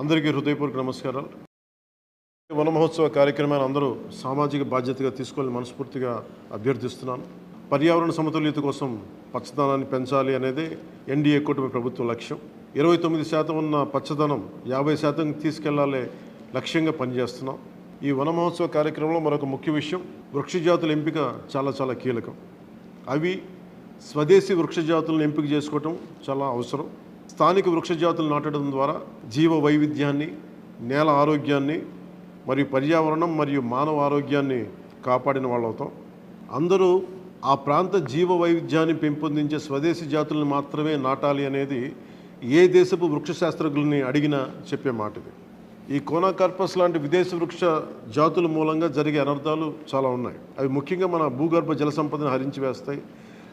అందరికీ హృదయపూర్వక నమస్కారాలు. వన మహోత్సవ కార్యక్రమాన్ని అందరూ సామాజిక బాధ్యతగా తీసుకోవాలని మనస్ఫూర్తిగా అభ్యర్థిస్తున్నాను. పర్యావరణ సమతుల్యత కోసం పచ్చదనాన్ని పెంచాలి అనేది ఎన్డీఏ కూటమి ప్రభుత్వ లక్ష్యం. ఇరవై తొమ్మిది శాతం ఉన్న పచ్చదనం యాభై శాతం తీసుకెళ్ళాలి లక్ష్యంగా పనిచేస్తున్నాం. ఈ వన మహోత్సవ కార్యక్రమంలో మరొక ముఖ్య విషయం వృక్ష జాతుల ఎంపిక చాలా చాలా కీలకం. అవి స్వదేశీ వృక్షజాతులను ఎంపిక చేసుకోవటం చాలా అవసరం. స్థానిక వృక్ష జాతులు నాటడం ద్వారా జీవ వైవిధ్యాన్ని నేల ఆరోగ్యాన్ని మరియు పర్యావరణం మరియు మానవ ఆరోగ్యాన్ని కాపాడిన వాళ్ళు అవుతాం అందరూ ఆ ప్రాంత జీవ వైవిధ్యాన్ని పెంపొందించే స్వదేశీ జాతులను మాత్రమే నాటాలి అనేది ఏ దేశపు వృక్ష శాస్త్రజ్ఞుల్ని అడిగినా చెప్పే మాట ఇది ఈ కోనాకార్పస్ లాంటి విదేశ వృక్ష జాతుల మూలంగా జరిగే అనర్థాలు చాలా ఉన్నాయి. అవి ముఖ్యంగా మన భూగర్భ జల సంపదను హరించి వేస్తాయి.